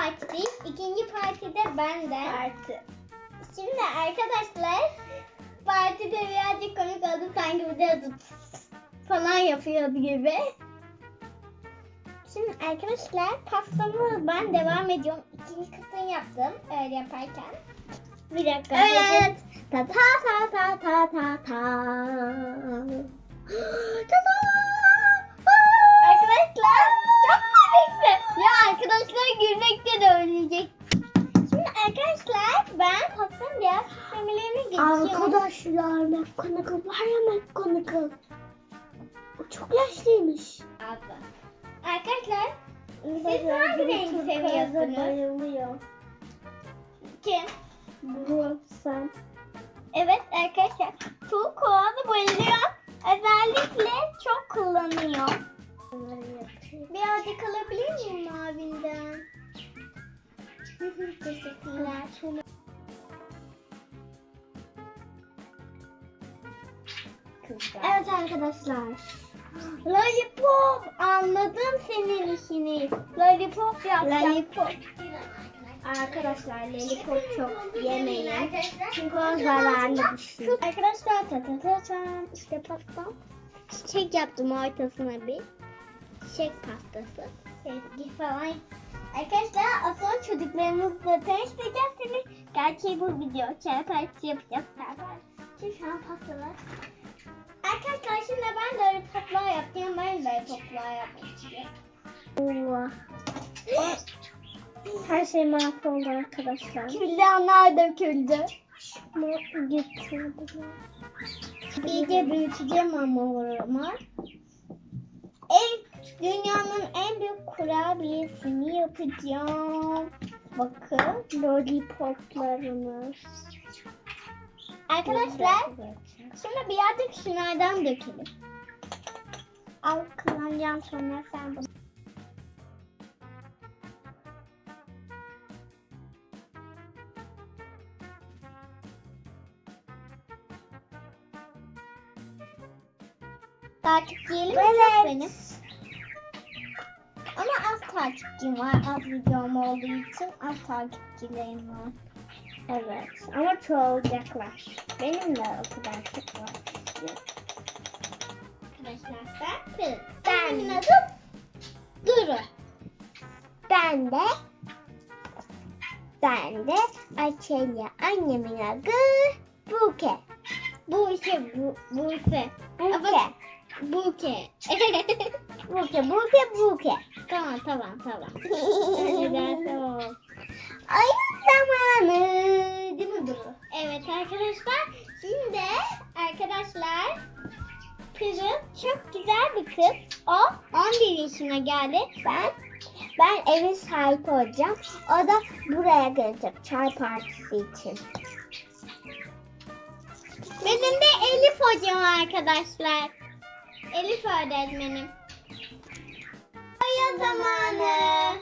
partideyim. İkinci partide ben de. Parti. Şimdi arkadaşlar partide birazcık komik oldu. Sanki burada falan yapıyordu gibi. Şimdi arkadaşlar pastamı ben devam ediyorum. İkinci kısmını yaptım öyle yaparken. Bir dakika. Evet. Ta ta ta ta ta ta ta. ta ta. Diğer süslemelerine geçiyorum. Arkadaşlar McGonagall var ya McGonagall. O çok yaşlıymış. Abla. Arkadaşlar siz hangi rengi seviyorsunuz? Bayılıyor. Kim? Bu sen. Evet arkadaşlar. Tuğ kovalı bayılıyor. Özellikle çok kullanıyor. Birazcık alabilir miyim abinden? Teşekkürler. Evet arkadaşlar. Lollipop anladım senin işini. Lollipop yapacağım. Lollipop. Arkadaşlar lollipop çok yemeyin. Çünkü o zararlı bir şey. Arkadaşlar ta ta ta ta işte pastam. Çiçek yaptım ortasına bir. Çiçek pastası. Sevgi falan. Arkadaşlar aslında çocuklarımızla tanıştıracağız seni. Gerçi bu video çay partisi yapacağız. Çay partisi şu an pastalar. Arkadaşlar şimdi ben lollipoplar yapacağım. Ben lollipoplar yapmak istiyorum. Allah. Her şey mahvoldu arkadaşlar. Küllenler döküldü. Ne getirdiler? İyice büyüteceğim hamuruma. En, dünyanın en büyük kurabiyesini yapacağım. Bakın. Lollipoplarımız. Arkadaşlar şimdi birazcık şunlardan dökelim. Al kullanacağım sonra sen bunu. Takipçilerim Evet. çok benim. Ama az takipçim var. Az videom olduğu için az takipçilerim var. Evet ama çoğalacaklar. Benim de o kadar çok var. Arkadaşlar ben Ben- Benim adım Duru. Ben de ben de Ayça'yla annemin adı Buke. Bu işe bu Buse. Buke. Buke. Buke, Buke, Buke. tamam tamam tamam. Önceden tamam. Kızım çok güzel bir kız. O 11 yaşına geldi. Ben ben evin sahibi olacağım. O da buraya gelecek çay partisi için. Benim de Elif hocam arkadaşlar. Elif öğretmenim. Oyun zamanı.